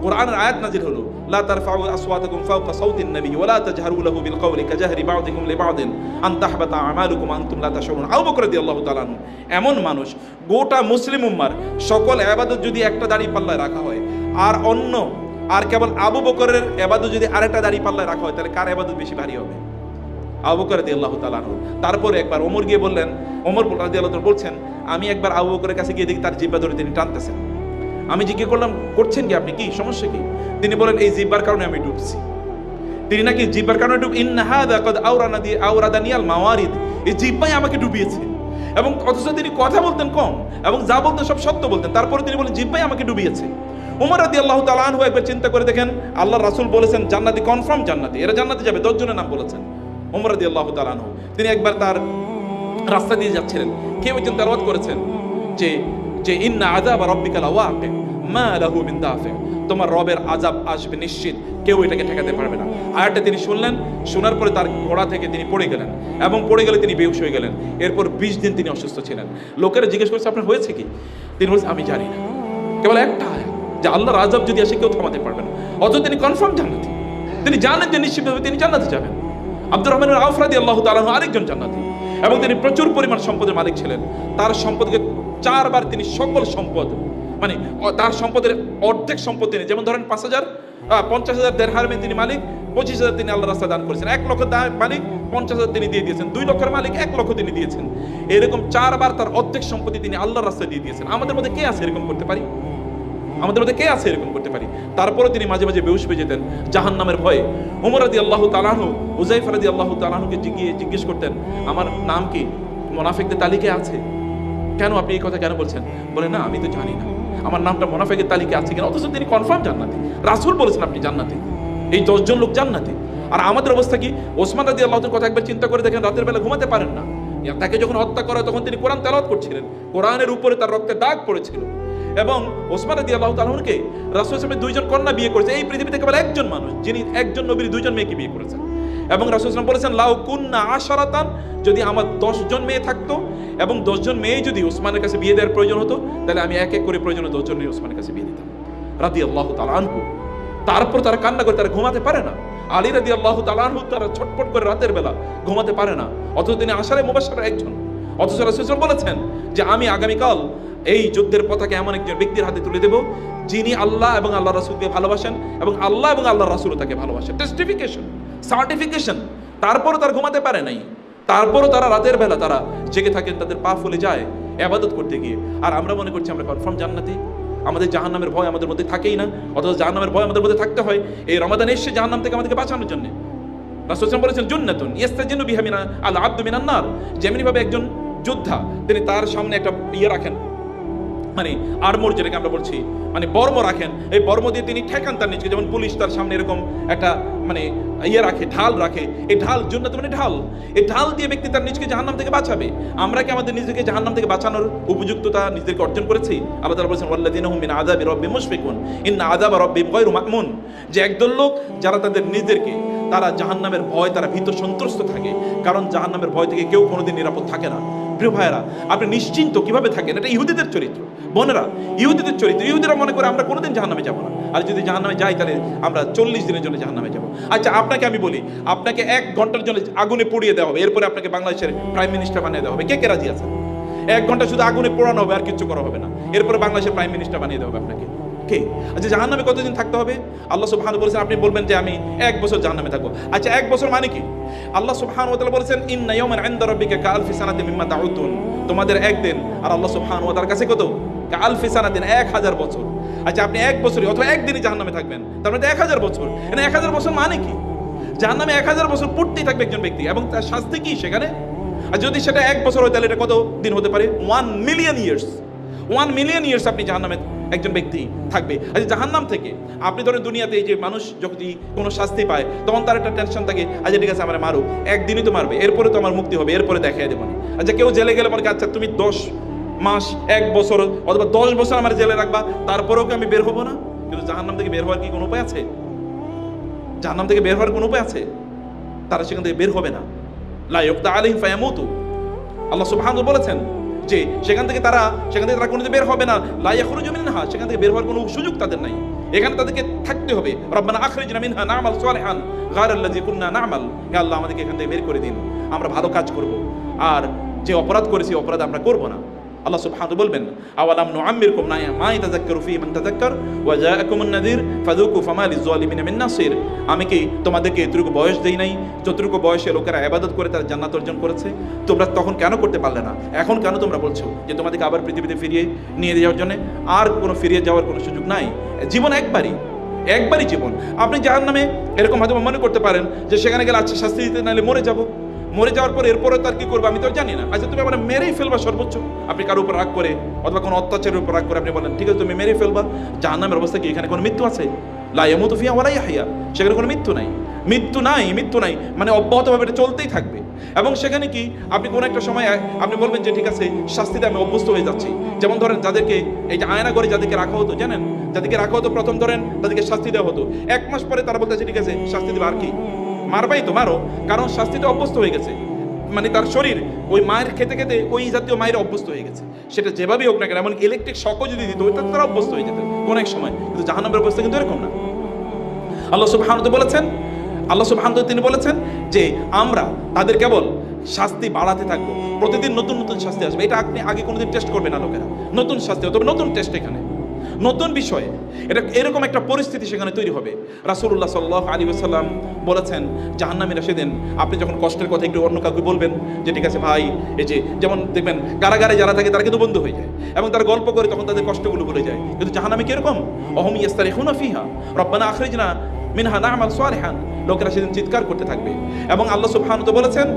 কোরআনের আয়াত নাজিল হলো, লা তারফাউ আসওয়াতাকুম ফাওকা সাউতিন নবী ওয়া লা তাজহারু লাহু বিল কওলি কাজাহরি বা'দিকুম লিবা'দিন আন তাহবাতা আমালুকুম আনতুম লা তাশউরুন। আবু বকর রাদিয়াল্লাহু তাআলা এমন মানুষ, গোটা মুসলিম উম্মার সকল ইবাদত যদি একটা দাড়ি পাল্লায় রাখা হয় আর অন্য, আর কেবল আবু বকরের এবাদত যদি আরেকটা দাড়ি পাল্লায় রাখা হয়, তাহলে কার এবাদত বেশি ভারী হবে? আবু বকর রাদিয়াল্লাহু তাআলা আনহু। তারপরে একবার ওমর গিয়ে বললেন, ওমর রাদিয়াল্লাহু তাআলা বলছেন, আমি একবার আবু বকরের কাছে গিয়ে দেখি তার জিব্বা ধরে তিনি টানতেছেন। আমি জিজ্ঞেস করলাম, করছেন কি আপনি? কি? সমস্যা কি? তিনি বলেন এই জিব্বার কারণে আমি ডুবছি। তিনি নাকি জিব্বার কারণে ডুব ইন হাদা কদ মাওয়ারিদ। এই জিব্বাই আমাকে ডুবিয়েছে। এবং অথচ তিনি কথা বলতেন কম এবং যা বলতেন সব সত্য বলতেন। তারপরে তিনি বলেন জিব্বাই আমাকে ডুবিয়েছে। উমর রাদি আল্লাহ তালানহু একবার চিন্তা করে দেখেন আল্লাহ রাসুল বলেছেন, জান্নাতি কনফার্ম জান্নাতি। এরা জান্নাতি যাবে, দশজনের নাম বলেছেন উমর রাদি আল্লাহ তালানহু তিনি একবার তার রাস্তা দিয়ে যাচ্ছিলেন। কেউ একজন তেলাওয়াত করেছেন যে যে, ইন্না আজাব আর রাব্বিকা লাওয়াকি মা মিন দাফি তোমার রবের আজাব আসবে নিশ্চিত। কেউ এটাকে ঠেকাতে পারবে না। আয়াতটা তিনি শুনলেন, শোনার পরে তার ঘোড়া থেকে তিনি পড়ে গেলেন এবং পড়ে গেলে তিনি বেহুশ হয়ে গেলেন। এরপর বিশ দিন তিনি অসুস্থ ছিলেন। লোকেরা জিজ্ঞেস করছে, আপনার হয়েছে কি? তিনি বলছেন, আমি জানি না। কেবল একটা যে আল্লাহর আজাব যদি আসে কেউ থামাতে পারবে না। অথচ তিনি কনফার্ম জান্নাতি। তিনি জানেন যে নিশ্চিতভাবে তিনি জান্নাতে যাবেন। আব্দুর রহমানের আফরাদি আল্লাহ তালাহ আরেকজন জান্নাতি এবং তিনি প্রচুর পরিমাণ সম্পদের মালিক ছিলেন। তার সম্পদকে চারবার তিনি সকল সম্পদ মানে তার সম্পদের অর্ধেক সম্পদ তিনি, যেমন ধরেন পাঁচ হাজার পঞ্চাশ হাজার দেড় হারমে তিনি মালিক, পঁচিশ হাজার তিনি আল্লাহ রাস্তা দান করেছেন। এক লক্ষ মালিক, পঞ্চাশ হাজার তিনি দিয়ে দিয়েছেন। দুই লক্ষের মালিক, এক লক্ষ তিনি দিয়েছেন। এরকম চারবার তার অর্ধেক সম্পত্তি তিনি আল্লাহর রাস্তায় দিয়ে দিয়েছেন। আমাদের মধ্যে কে আছে এরকম করতে পারি? আমাদের মধ্যে কে আছে এরকম করতে পারি? তারপরে তিনি মাঝে মাঝে বেউস হয়ে যেতেন জাহান নামের ভয়ে। উমর রাদি আল্লাহ তালাহু উজাইফ রাদি আল্লাহ তালাহুকে জিজ্ঞিয়ে জিজ্ঞেস করতেন, আমার নাম কি? মোনাফেকদের তালিকায় আছে? কেন আপনি এই কথা কেন বলছেন? বলে, না, আমি তো জানি না। আমার নামটা মোনাফেকের তালিকা আছে কিনা? অথচ তিনি কনফার্ম জান্নাতি। রাসুল বলেছেন আপনি জান্নাতি। এই দশজন লোক জান্নাতি। আর আমাদের অবস্থা কি? ওসমান রাদি আল্লাহর কথা একবার চিন্তা করে দেখেন, রাতের বেলা ঘুমাতে পারেন না। তাকে যখন হত্যা করা তখন তিনি কোরআন তেলাওয়াত করছিলেন। কোরআনের উপরে তার রক্তের দাগ পড়েছিল। এবং ওসমান রাদি আল্লাহ তালুনকে রাসুল ইসলামের দুইজন কন্যা বিয়ে করেছে। এই পৃথিবীতে কেবল একজন মানুষ, যিনি একজন নবীর দুইজন মেয়েকে বিয়ে করেছেন। এবং রাসুল ইসলাম বলেছেন, লাউ কুন্না আশারাতান যদি আমার দশজন মেয়ে থাকতো এবং দশজন মেয়ে যদি ওসমানের কাছে বিয়ে দেওয়ার প্রয়োজন হতো, তাহলে আমি এক এক করে প্রয়োজনে দশজন মেয়ে ওসমানের কাছে বিয়ে দিতাম। রাদি আল্লাহ তালানহু তারপর তারা কান্না করে, তারা ঘুমাতে পারে না। আলী রাদি আল্লাহ তালাহু তারা ছটপট করে রাতের বেলা ঘুমাতে পারে না। অথচ তিনি আশারে মুবাসার একজন। অথচ রাসূল বলেছেন যে, আমি আগামীকাল এই যুদ্ধের পতাকা এমন একজন ব্যক্তির হাতে তুলে দেব, যিনি আল্লাহ এবং আল্লাহ রাসূলকে ভালোবাসেন এবং আল্লাহ এবং আল্লাহ রাসূল তাকে ভালোবাসেন। টেস্টিফিকেশন সার্টিফিকেশন তারপরও তার ঘুমাতে পারে নাই। তারপরও তারা রাতের বেলা তারা জেগে থাকেন, তাদের পা ফুলে যায় আবাদত করতে গিয়ে। আর আমরা মনে করছি আমরা কনফার্ম জান্নাতি। আমাদের জাহান্নামের ভয় আমাদের মধ্যে থাকেই না, অথচ জাহান্নামের ভয় আমাদের মধ্যে থাকতে হয়। এই রমাদান এসে জাহান্নাম থেকে আমাদেরকে বাঁচানোর জন্য। রাসূল বলেছেন, জুন্নাতুন ইয়াস্তাজিনু বিহা মিনা আল আব্দু মিনান নার। যেমনি ভাবে একজন যোদ্ধা, তিনি তার সামনে একটা ইয়ে রাখেন। মানে আর্মোর যেটাকে আমরা বলছি মানে বর্ম রাখেন। এই বর্ম দিয়ে তিনি ঠেকান তার নিজকে। যেমন পুলিশ তার সামনে এরকম একটা মানে ইয়ে রাখে, ঢাল রাখে। এই ঢাল জন্য মানে ঢাল। এই ঢাল দিয়ে ব্যক্তি তার নিজকে জাহান্নাম থেকে বাঁচাবে। আমরা কি আমাদের নিজেকে জাহান্নাম থেকে বাঁচানোর উপযুক্ততা নিজেদেরকে অর্জন করেছি? আল্লাহ তাআলা বলেছেন হুম মিন আযাবি রাব্বিহিম মুশফিকুন। ইন্না আযাবা রাব্বিহিম গায়রু মা'মুন। যে একদল লোক, যারা তাদের নিজেদেরকে, তারা জাহান্নামের ভয়, তারা ভীত সন্ত্রস্ত থাকে। কারণ জাহান্নামের ভয় থেকে কেউ কোনোদিন নিরাপদ থাকে না। প্রিয় ভাইয়েরা, আপনি নিশ্চিন্ত কীভাবে থাকেন? এটা ইহুদিদের চরিত্র। বোনেরা, ইহুদিদের চরিত্র, ইহুদিরা মনে করে আমরা কোনোদিন জাহান্নামে যাব না। আর যদি জাহান্নামে যাই, তাহলে আমরা চল্লিশ দিনের জন্য জাহান্নামে যাব। আচ্ছা আপনাকে আমি বলি, আপনাকে এক ঘণ্টার জন্য আগুনে পুড়িয়ে দেওয়া হবে। এরপরে আপনাকে বাংলাদেশের প্রাইম মিনিস্টার বানিয়ে দেওয়া হবে। কে কে রাজি আছে এক ঘণ্টা শুধু আগুনে পোড়ানো হবে, আর কিছু করা হবে না। এরপরে বাংলাদেশের প্রাইম মিনিস্টার বানিয়ে দেওয়া হবে আপনাকে। কে? আচ্ছা জাহান্নামে কতদিন থাকতে হবে? আল্লাহ সুবহানাহু বলেছেন, আপনি বলবেন যে আমি এক বছর জাহান্নামে থাকব। আচ্ছা এক বছর মানে কি? আল্লাহ সুবহানাহু ওয়া তাআলা বলেছেন, ইন্না ইয়াওমান ইনদা রাব্বিকা কাআলফি সানাতিন মিম্মা তাউতুন তোমাদের একদিন, আর আল্লাহ সুবহানাহু ওয়া তাআলার কাছে কত? সানাতিন এক হাজার বছর। আচ্ছা আপনি এক বছরই অথবা একদিনই জাহান্নামে থাকবেন। তার মানে এক হাজার বছর। মানে এক হাজার বছর মানে কি? জাহান্নামে এক হাজার বছর পড়তেই থাকবে একজন ব্যক্তি এবং তার শাস্তি কি সেখানে? আর যদি সেটা এক বছর হয় তাহলে এটা কত দিন হতে পারে? One million years one million years আপনি জাহান্নামে একজন ব্যক্তি থাকবে। আচ্ছা জাহান্নাম থেকে আপনি ধরেন দুনিয়াতে এই যে মানুষ যদি কোনো শাস্তি পায় তখন তার একটা টেনশন থাকে আচ্ছা ঠিক আছে আমার মারুক একদিনই তো মারবে। এরপরে তো আমার মুক্তি হবে এরপরে দেখাই দেবো আচ্ছা কেউ জেলে গেলে করে, আচ্ছা তুমি দশ মাস, এক বছর, অথবা দশ বছর আমার জেলে রাখবা, তারপরেও কি আমি বের হব না? কিন্তু জাহান্নাম থেকে বের হওয়ার কি কোনো উপায় আছে? জাহান্নাম থেকে বের হওয়ার কোনো উপায় আছে? তারা সেখান থেকে বের হবে না। লাইকতা আলিম ফায়ামুতু। আল্লাহ সুবহানাহু বলেছেন যে, সেখান থেকে তারা, সেখান থেকে তারা কোনোদিন বের হবে না। লাই খুরুজু মিনহা, সেখান থেকে বের হওয়ার কোনো সুযোগ তাদের নাই। এখানে তাদেরকে থাকতে হবে। রব্বানা আখরিজনা মিনহা না'মাল সালিহান, গায়রাল্লাযী কুননা না'মাল। হে আল্লাহ আমাদেরকে এখান থেকে বের করে দিন। আমরা ভালো কাজ করব। আর যে অপরাধ করেছি, অপরাধ আমরা করব না। আল্লাহ সুবহানাহু বলবেন, আওয়ালাম নুআম্মিরকুম না মা ইয়াতাযাক্কারু ফী মান তাযাক্কার, ওয়া জাআকুমুন নাযীর ফাযুকু ফামা লিয-যালিমিনা মিন নাসির। আমি কি তোমাদেরকে এতটুকু বয়স দেই নাই? যতটুকু বয়সে লোকেরা ইবাদত করে তারা জান্নাত অর্জন করেছে, তোমরা তখন কেন করতে পারলে না? এখন কেন তোমরা বলছো যে তোমাদেরকে আবার পৃথিবীতে ফিরিয়ে নিয়ে যাওয়ার জন্য আর কোনো ফিরিয়ে যাওয়ার কোনো সুযোগ নাই? জীবন একবারই একবারই জীবন। আপনি জাহান নামে এরকম হয়তো মনে করতে পারেন যে সেখানে গেলে আচ্ছা শাস্তি দিতে নাহলে মরে যাব। মরে যাওয়ার পর এরপরে তার কি করব আমি তো জানি না। আচ্ছা তুমি আমার মেরেই ফেলবা সর্বোচ্চ। আপনি কারোর উপর রাগ করে অথবা কোনো অত্যাচারের উপর রাগ করে আপনি বলেন, ঠিক আছে, তুমি মেরে ফেলবা। জাহান নামের অবস্থা কি? এখানে কোনো মৃত্যু আছে? লাইয়ামু তুফিয়া ওয়ালাই হাইয়া সেখানে কোনো মৃত্যু নাই। মৃত্যু নাই মৃত্যু নাই। মানে অব্যাহতভাবে এটা চলতেই থাকবে। এবং সেখানে কি? আপনি কোনো একটা সময়, আপনি বলবেন যে, ঠিক আছে, শাস্তিতে আমি অভ্যস্ত হয়ে যাচ্ছি। যেমন ধরেন, যাদেরকে এই যে আয়না করে যাদেরকে রাখা হতো, জানেন? যাদেরকে রাখা হতো প্রথম ধরেন, তাদেরকে শাস্তি দেওয়া হতো। এক মাস পরে তারা বলতেছে, ঠিক আছে, শাস্তি দেবে আর কি? মারবাই তো, মারো। কারণ শাস্তিতে অভ্যস্ত হয়ে গেছে। মানে তার শরীর, ওই মায়ের খেতে খেতে ওই জাতীয় মায়ের অভ্যস্ত হয়ে গেছে। সেটা যেভাবেই হোক না কেন, এমনকি ইলেকট্রিক শকও যদি দিত, ওইটা তারা অভ্যস্ত হয়ে যেত কোন এক সময়। কিন্তু জাহান্নামের অবস্থা কিন্তু এরকম না। আল্লাহ সুবহানাহু বলেছেন, আল্লাহ সুবহানাহু তিনি বলেছেন যে আমরা তাদের কেবল শাস্তি বাড়াতে থাকব। প্রতিদিন নতুন নতুন শাস্তি আসবে। এটা আপনি আগে কোনোদিন টেস্ট করবে না লোকেরা। নতুন শাস্তি তবে নতুন টেস্ট এখানে। নতুন বিষয়ে। এটা এরকম একটা পরিস্থিতি সেখানে তৈরি হবে। রাসুল্লাহ সাল্লাহ আলী আসাল্লাম বলেছেন, জাহান্নামীরা সেদিন আপনি যখন কষ্টের কথা একটু অন্য কাউকে বলবেন যে, ঠিক আছে ভাই, এই যে, যেমন দেখবেন কারাগারে যারা থাকে তারা কিন্তু বন্ধু হয়ে যায় এবং তারা গল্প করে তখন তাদের কষ্টগুলো বলে যায়। কিন্তু জাহান্নামে কীরকম? অহম ইয়াস্তারিখুনা ফিহা, রব্বানা আখরিজনা মিনহা না'মাল সালিহান লোকেরা সেদিন চিৎকার করতে থাকবে। এবং আল্লাহ সুবহানাহু তো বলেছেন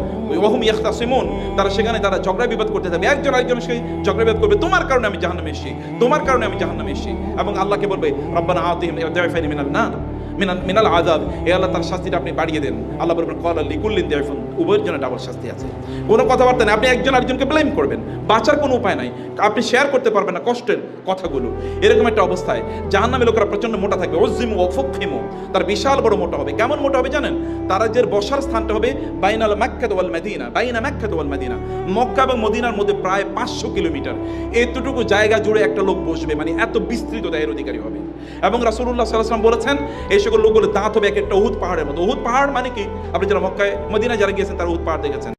ওহুম ইয়াখতাসিমুন তারা সেখানে তারা ঝগড়া বিবাদ করতে থাকবে। একজন আরেকজনের সাথে ঝগড়া বিবাদ করবে, তোমার কারণে আমি জাহান্নামে এসেছি, তোমার কারণে আমি জাহান্নামে এসেছি। এবং আল্লাহকে বলবে, রব্বানা আতিহিম দাইফাইনি মিনাল নার, মিনাল মিনাল আযাব। এ আল্লাহ তার শাস্তিটা আপনি বাড়িয়ে দেন। আল্লাহ বলবেন ক্বালা লিকুল্লিন দাইফুন উভয়ের জন্য ডাবল শাস্তি আছে। কোনো কথাবার্তা নেই। আপনি একজন আরেকজনকে ব্লেম করবেন। বাঁচার কোনো উপায় নাই। আপনি শেয়ার করতে পারবেন না কষ্টের কথাগুলো। এরকম একটা অবস্থায় জাহান্নামী লোকেরা প্রচণ্ড মোটা থাকবে। ওজিমু অফক্ষিমু তার বিশাল বড় মোটা হবে। কেমন মোটা হবে জানেন? তারা যে বসার স্থানটা হবে বাইনাল মাক্কাত ওয়াল মদিনা। বাইনা মাক্কাত ওয়াল মদিনা। মক্কা এবং মদিনার মধ্যে প্রায় পাঁচশো কিলোমিটার। এতটুকু জায়গা জুড়ে একটা লোক বসবে। মানে এত বিস্তৃত দায়ের অধিকারী হবে। এবং আলাইহি ওয়াসাল্লাম বলেছেন, এই সকল লোকগুলো দাঁত হবে এক একটা উহুদ পাহাড়ের মতো। উহুদ পাহাড় মানে কি? আপনি যারা মক্কায় মদিনা যারা গিয়েছেন, তারা উহুদ পাহাড় দেখেছেন।